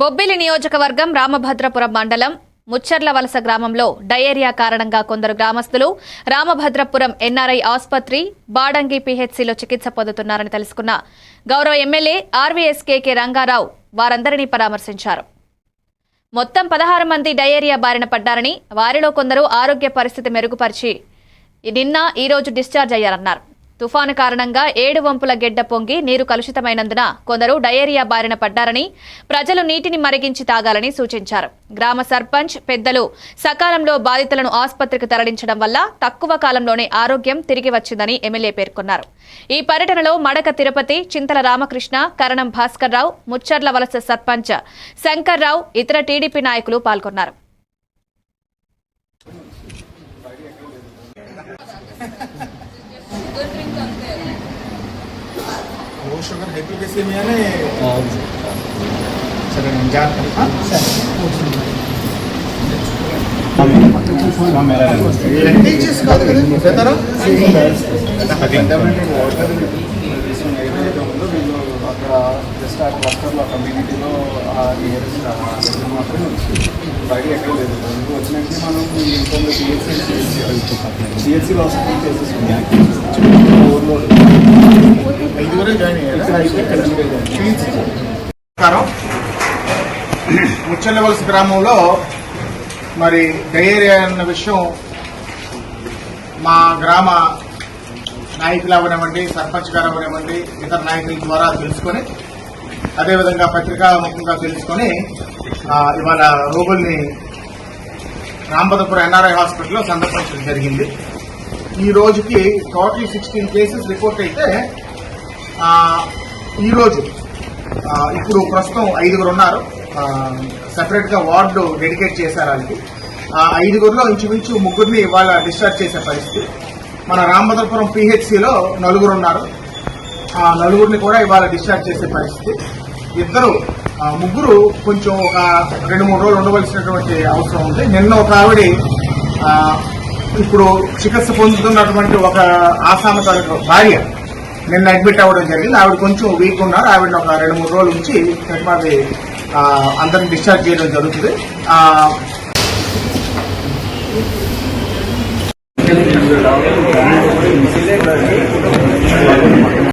బొబ్బిలి నియోజకవర్గం రామభద్రపురం మండలం ముచ్చర్ల వలస గ్రామంలో డయేరియా కారణంగా కొందరు గ్రామస్తులు రామభద్రపురం ఎన్ఆర్ఐ ఆసుపత్రి బాడంగి పీహెచ్సీలో చికిత్స పొందుతున్నారని తెలుసుకున్న గౌరవ ఎమ్మెల్యే ఆర్వీఎస్కేకే రంగారావు వారందరినీ పరామర్శించారు. మొత్తం పదహారు మంది డయేరియా బారిన పడ్డారని వారిలో కొందరు ఆరోగ్య పరిస్థితి మెరుగుపరిచి నిన్న ఈరోజు డిశ్చార్జ్ అయ్యారన్నారు. తుఫాను కారణంగా ఏడు వంపుల గెడ్డ పొంగి నీరు కలుషితమైనందున కొందరు డయేరియా బారిన పడ్డారని ప్రజలు నీటిని మరిగించి తాగాలని సూచించారు. గ్రామ సర్పంచ్ పెద్దలు సకాలంలో బాధితులను ఆసుపత్రికి తరలించడం వల్ల తక్కువ కాలంలోనే ఆరోగ్యం తిరిగి వచ్చిందని ఎమ్మెల్యే పేర్కొన్నారు. ఈ పర్యటనలో మడక తిరుపతి చింతల రామకృష్ణ కరణం భాస్కర్ రావు ముచ్చర్ల వలస సర్పంచ్ శంకర్రావు ఇతర టీడీపీ నాయకులు పాల్గొన్నారు. లో షుగర్ హైపోగ్లైసెమియానే సరే నేను జాగ్రత్త టీచర్స్ కాదు కదా పెద్దరా అక్కడ జస్ట్ ఆ క్లస్టర్లో కమ్యూనిటీలో ఆ నియరెస్ట్ మాత్రమే వచ్చింది బయట ఎక్కడ లేదు ముందు వచ్చినట్టు మనం ఈ ఇన్ఫోర్లో సిఎస్సి సిఎస్సిలో హాస్పిటల్ చేసేసుకున్నాం నమస్కారం. ముచ్చల్లవలస గ్రామంలో మరి డయేరియా అన్న విషయం మా గ్రామ నాయకులు అవనివ్వండి సర్పంచ్ గారు అవనివ్వండి ఇతర నాయకుల ద్వారా తెలుసుకొని అదేవిధంగా పత్రికా ముఖంగా తెలుసుకొని ఇవాళ రోగుల్ని రాంపదపురం ఎన్ఆర్ఐ హాస్పిటల్లో సందర్శించడం జరిగింది. ఈ రోజుకి టోటల్ సిక్స్టీన్ కేసెస్ రిపోర్ట్ అయితే ఈరోజు ఇప్పుడు ప్రస్తుతం ఐదుగురు ఉన్నారు. సపరేట్గా వార్డు డెడికేట్ చేశారు వాళ్ళకి. ఆ ఐదుగురులో ఇంచుమించు ముగ్గురిని ఇవాళ డిశ్చార్జ్ చేసే పరిస్థితి. మన రామభద్రపురం పిహెచ్సిలో నలుగురు ఉన్నారు. ఆ నలుగురిని కూడా ఇవాళ డిశ్చార్జ్ చేసే పరిస్థితి. ఇద్దరు ముగ్గురు కొంచెం ఒక రెండు మూడు రోజులు ఉండవలసినటువంటి అవసరం ఉంది. నిన్న ఒక ఆవిడ ఇప్పుడు చికిత్స పొందుతున్నటువంటి ఒక ఆసామ తాలూకు భార్య నిన్న అడ్మిట్ అవ్వడం జరిగింది. ఆవిడ కొంచెం వీక్ ఉన్నారు. ఆవిడ ఒక రెండు మూడు రోజుల నుంచి మాది అందరిని డిశ్చార్జ్ చేయడం జరుగుతుంది.